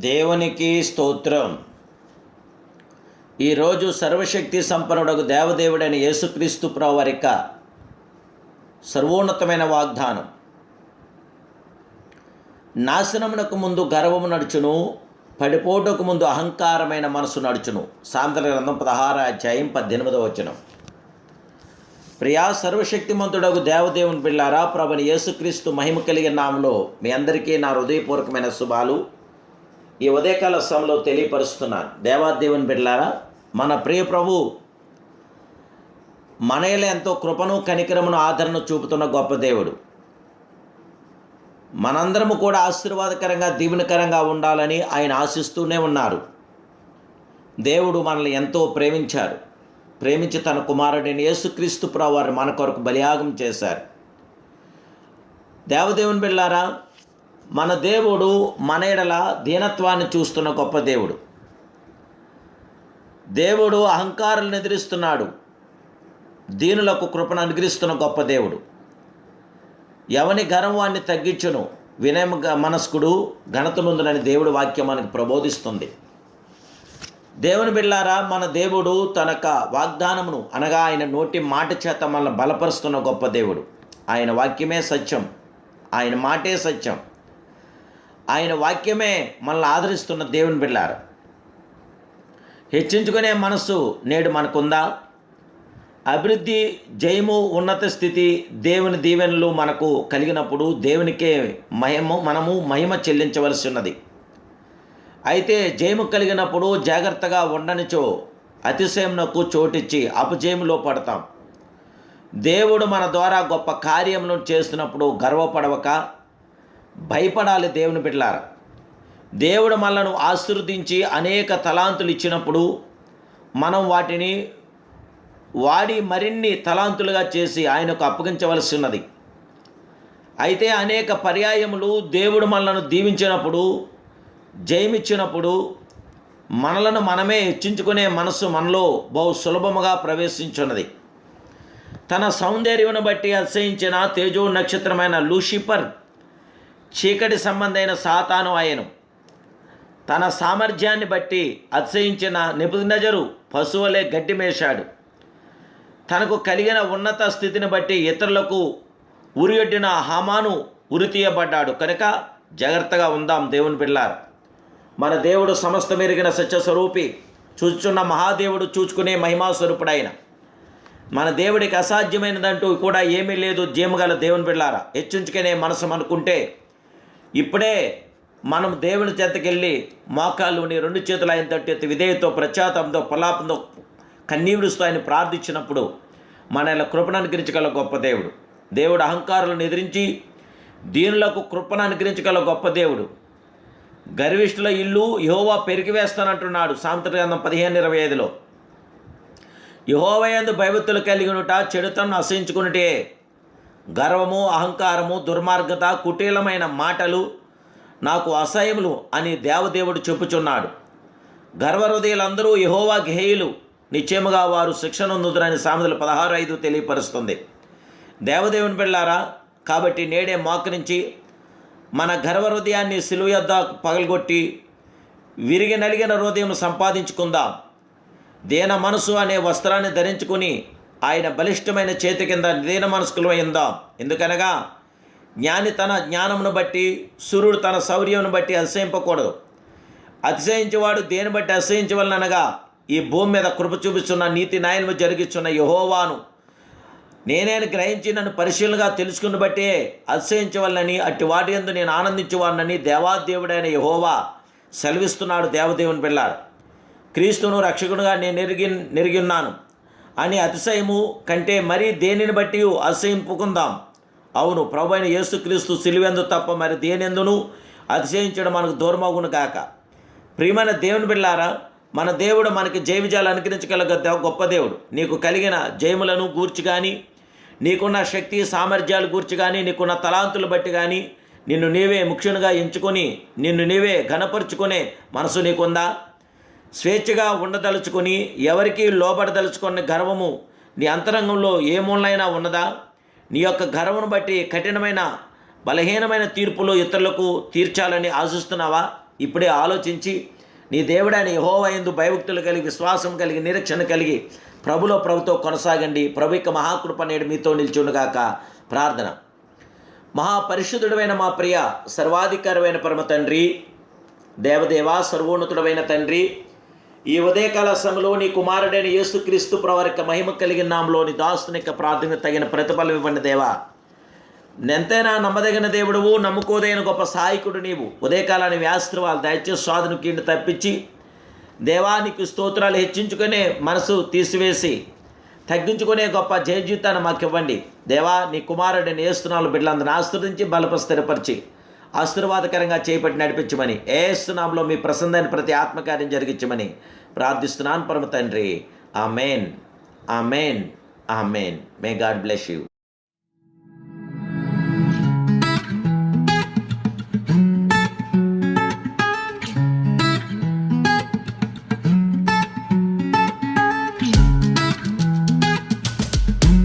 దేవునికి స్తోత్రం. ఈరోజు సర్వశక్తి సంపన్నుడకు దేవదేవుడైన యేసుక్రీస్తు ప్రవరిక సర్వోన్నతమైన వాగ్దానం. నాశనమునకు ముందు గర్వము నడుచును పడిపోటకు ముందు అహంకారమైన మనసు నడుచును. సాంద్ర గ్రంథం పదహార అధ్యాయం పద్దెనిమిదవ వచనం. ప్రియా సర్వశక్తిమంతుడకు దేవదేవుని పిల్లారా ప్రభుని యేసుక్రీస్తు మహిమ కలిగిన నామలో మీ అందరికీ నా హృదయపూర్వకమైన శుభాలు. ఈ ఉదయకాల సమయంలో తెలియపరుస్తున్నాను. దేవాదేవుని బిడ్డలారా మన ప్రియ ప్రభు మనయల ఎంతో కృపను కనికరమును ఆదరణ చూపుతున్న గొప్ప దేవుడు. మనందరము కూడా ఆశీర్వాదకరంగా దీవెనకరంగా ఉండాలని ఆయన ఆశిస్తూనే ఉన్నారు. దేవుడు మనల్ని ఎంతో ప్రేమించారు. ప్రేమించి తన కుమారుడిని యేసుక్రీస్తు ప్రభు వారిని మన కొరకు బలియాగం చేశారు. దేవదేవుని బిళ్ళారా మన దేవుడు మన ఎడల దీనత్వాన్ని చూస్తున్న గొప్ప దేవుడు. దేవుడు అహంకారులను ఎదిరిస్తున్నాడు. దీనులకు కృపను అనుగ్రహిస్తున్న గొప్ప దేవుడు. ఎవని గర్వాన్ని తగ్గించును? వినయ మనస్కుడు ఘనతనుందునని దేవుడు వాక్యం మనకు ప్రబోధిస్తుంది. దేవుని బిళ్ళారా మన దేవుడు తనక వాగ్దానమును అనగా ఆయన నోటి మాట చేత మనల్ని బలపరుస్తున్న గొప్ప దేవుడు. ఆయన వాక్యమే సత్యం. ఆయన మాటే సత్యం. ఆయన వాక్యమే మనల్ని ఆదరిస్తున్న దేవుని బిళ్ళారు హెచ్చించుకునే మనస్సు నేడు మనకుందా? అభివృద్ధి జయము ఉన్నత స్థితి దేవుని దీవెనలు మనకు కలిగినప్పుడు దేవునికే మహిమ మనము మహిమ చెల్లించవలసి ఉన్నది. అయితే జయము కలిగినప్పుడు జాగ్రత్తగా ఉండనిచో అతిశయంనకు చోటిచ్చి అపజయములో పడతాం. దేవుడు మన ద్వారా గొప్ప కార్యములను చేస్తున్నప్పుడు గర్వపడవక భయపడాలి దేవుని బిడ్డలారా. దేవుడు మనలను ఆశీర్వదించి అనేక తలాంతులు ఇచ్చినప్పుడు మనం వాటిని వాడి మరిన్ని తలాంతులుగా చేసి ఆయనకు అప్పగించవలసి ఉన్నది అయితే అనేక పర్యాయములు దేవుడు మనలను దీవించినప్పుడు జయమిచ్చినప్పుడు మనలను మనమే హెచ్చించుకునే మనస్సు మనలో బహు సులభముగా ప్రవేశించున్నది. తన సౌందర్యమును బట్టి అతిశయించిన తేజో నక్షత్రమైన లూషిఫర్ చీకటి సంబంధైన సాతాను ఆయను. తన సామర్థ్యాన్ని బట్టి అతిశయించిన నిపుణజరు పశువులే గడ్డిమేశాడు తనకు కలిగిన ఉన్నత స్థితిని బట్టి ఇతరులకు ఉరియొడ్డిన హామాను ఉరితీయబడ్డాడు. కనుక జాగ్రత్తగా ఉందాం దేవుని పిల్లారు. మన దేవుడు సమస్త మెరిగిన సత్యస్వరూపి చూచున్న మహాదేవుడు చూచుకునే మహిమాస్వరూపుడైన. మన దేవుడికి అసాధ్యమైనదంటూ కూడా ఏమీ లేదు. జీమగల దేవుని బిళ్ళారా హెచ్చించుకునే మనసు అనుకుంటే ఇప్పుడే మనం దేవుని చెంతకెళ్ళి మోకాళ్ళుని రెండు చేతులు ఆయన తట్టి విధేయతో ప్రచాతంతో ప్రలాపంతో కన్నీడుస్తూ ఆయన ప్రార్థించినప్పుడు మన ఇలా కృపను అనుగ్రహించగల గొప్ప దేవుడు. దేవుడు అహంకారులను ఎదిరించి దీనులకు కృపను అనుగ్రహించగల గొప్ప దేవుడు. గర్విష్ఠుల ఇల్లు యహోవా పెరిగివేస్తానంటున్నాడు సాంతగ్రంథం పదిహేను ఇరవై ఐదులో. యహోవయందు భయభక్తులు కలిగినట చెడుతను అసహించుకునిటే గర్వము అహంకారము దుర్మార్గత కుటీలమైన మాటలు నాకు అసహ్యములు అని దేవదేవుడు చెప్పుచున్నాడు. గర్వహృదయులందరూ యహోవా గేయులు నిశ్చయముగా వారు శిక్షణ నొందురని సామెతలు పదహారు ఐదు తెలియపరుస్తుంది. దేవదేవుని పిల్లారా కాబట్టి నేడే మోకరించి మన గర్వ హృదయాన్ని సిలువ యొద్ద పగలగొట్టి విరిగి నలిగిన హృదయం సంపాదించుకుందాం. దీన మనసు అనే వస్త్రాన్ని ధరించుకుని ఆయన బలిష్టమైన చేతి కింద దీన మనస్కులు అయిందాం ఎందుకనగా జ్ఞాని తన జ్ఞానమును బట్టి సూర్యుడు తన శౌర్యమును బట్టి అతిశయింపకూడదు అతిశయించేవాడు దేని బట్టి అతిశయించవలనగా ఈ భూమి మీద కృప చూపిస్తున్న నీతి న్యాయము జరిగిస్తున్న యహోవాను. నేనేను గ్రహించి నన్ను పరిశీలనగా తెలుసుకుని బట్టే అతిశయించవలనని అట్టి వాటి ఎందు నేను ఆనందించేవాడినని దేవాదేవుడైన యహోవా సెలవిస్తున్నాడు దేవదేవుని పిల్లాడు. క్రీస్తును రక్షకునిగా నేను నెరిగి నెరిగి ఉన్నాను. అని అతిశయము కంటే మరీ దేనిని బట్టి అతిశయింపుకుందాం. అవును ప్రభు అయిన యేసుక్రీస్తు సిలువెందు తప్ప మరి దేనెందును అతిశయించడం మనకు దూరమగును కాక ప్రియమైన దేవుని బిళ్ళారా మన దేవుడు మనకి జయవిజయాలు అనుగ్రహించగల గొప్ప దేవుడు. నీకు కలిగిన జయములను గూర్చి కానీ నీకున్న శక్తి సామర్థ్యాలు గూర్చి కానీ నీకున్న తలాంతులు బట్టి కానీ నిన్ను నీవే ముఖ్యునిగా ఎంచుకొని నిన్ను నీవే ఘనపరుచుకునే మనసు నీకుందా? స్వేచ్ఛగా ఉండదలుచుకొని ఎవరికి లోబడదలుచుకున్న గర్వము నీ అంతరంగంలో ఏ మూలైనా ఉన్నదా? నీ యొక్క గర్వను బట్టి కఠినమైన బలహీనమైన తీర్పులు ఇతరులకు తీర్చాలని ఆశిస్తున్నావా? ఇప్పుడే ఆలోచించి నీ దేవుడైన యహోవా యందు భయభక్తులు కలిగి విశ్వాసం కలిగి నిరీక్షణ కలిగి ప్రభులో ప్రభుతో కొనసాగండి. ప్రభు యొక్క మహాకృప నేడు మీతో నిల్చుండుగాక. ప్రార్థన. మహాపరిశుద్ధుడమైన మా ప్రియ సర్వాధికారమైన పరమ తండ్రి దేవదేవా సర్వోన్నతుడమైన తండ్రి ఈ ఉదయకాల సమయంలో నీ కుమారుడైన యేసుక్రీస్తు ప్రవరిక మహిమ కలిగిన నామలోని దాస్తుని యొక్క ప్రార్థన తగిన ప్రతిఫలం ఇవ్వండి దేవా. ఎంతైనా నమ్మదగిన దేవుడువు నమ్ముకోదైన గొప్ప సహాయకుడు నీవు. ఉదయకాలాన్ని వ్యాస్త్రవాలు దయచేసి స్వాధును కీండి తప్పించి దేవానికి స్తోత్రాలు హెచ్చించుకునే మనసు తీసివేసి తగ్గించుకునే గొప్ప జయజీవితాన్ని మాకు ఇవ్వండి దేవా నీ కుమారుడిని ఏస్తున్నాలు బిడ్డలందరిని ఆశ్రదించి బలప స్థిరపరిచి ఆశీర్వాదకరంగా చేపట్టి నడిపించమని ఏస్తున్నాంలో మీ ప్రసన్నమైన ప్రతి ఆత్మకార్యం జరిగించమని ప్రార్థిస్తున్నాను పరమ తండ్రి. ఆ amen amen amen may God bless you